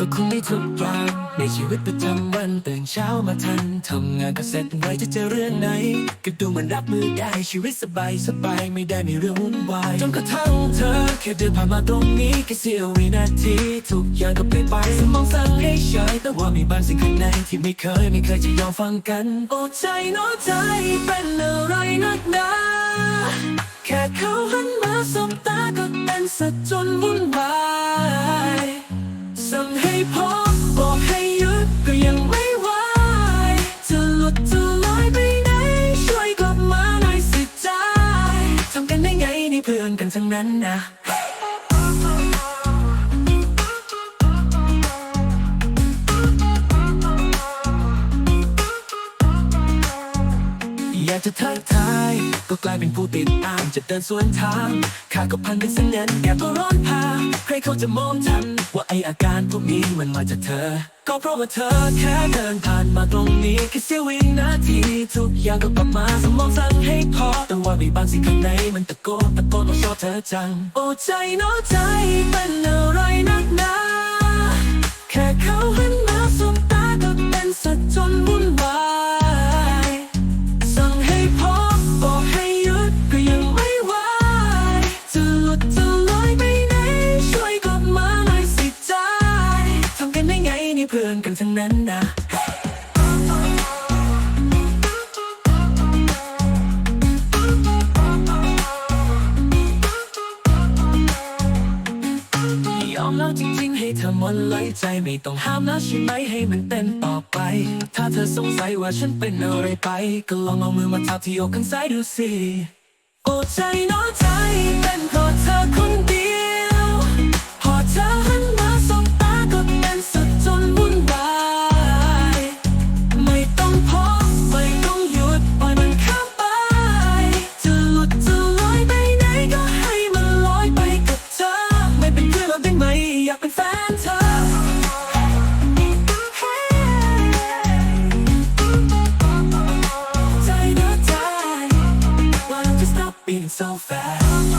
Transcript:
ก็คงไม่ทุกอย่างในชีวิตประจำวันตื่นเช้ามาทันทำงานก็เสร็จไวจะเจอเรื่องไหน ก็ดูเหมันรับมือได้ชีวิตสบายสบายไม่ได้มีเรื่องวุ่นวายจนกระทั่งเธอแค่เดินผ่านมาตรงนี้แค่เสี้ยววินาทีทุกอย่างก็เปลี่ยนไปสมองสั่งให้เฉยแต่ว่ามีบางสิ่งข้างในที่ไม่เคยไม่เคยจะยอมฟังกัน โอ้ใจโน้ใจเป็นอะไรนักหนาแค่เขาหันมาสบตาก็เป็นสัจจนวุ่นวาย พอบอกให้หยุดก็ยังไม่ไหวจะหลุดจะลอยไปไหนช่วยกลับมาหน่อยสิใจทำกันได้ไงนี่เพื่อนกันทั้งนั้นนะอยากจะทักทาย ก็กลายเป็นผู้ติดตามจะเดินสวนทางข้าก็พันเป็นเสนนแกก็ร้อนพาใครเขาจะมองทัน ว่าไออาการพวกนี้มันมาจากเธอ ก็เพราะว่าเธอแค่เดินผ่านมาตรงนี้แค่เสี้ยววินาทีทุกอย่างก็กลับมาสมองสั่งให้พอ แต่ว่ามีบางสิ่งข้างในมันตะโกนตะโกนว่าชอบเธอจัง โอ้ใจน้อใจเป็นอะ ได้ไงนี่เพื่อนกันทั้งนั้นนะยอมแล้วจริงๆให้เธอหมดไหลใจไม่ต้องห้ามแล้วใช่ไหมให้มันเต้นต่อไป ถ้าเธอสงสัยว่าฉันเป็นอะไรไป ก็ลองเอามือมาทับที่อกข้างซ้ายดูสิโอ้ใจน้อใ being so fast.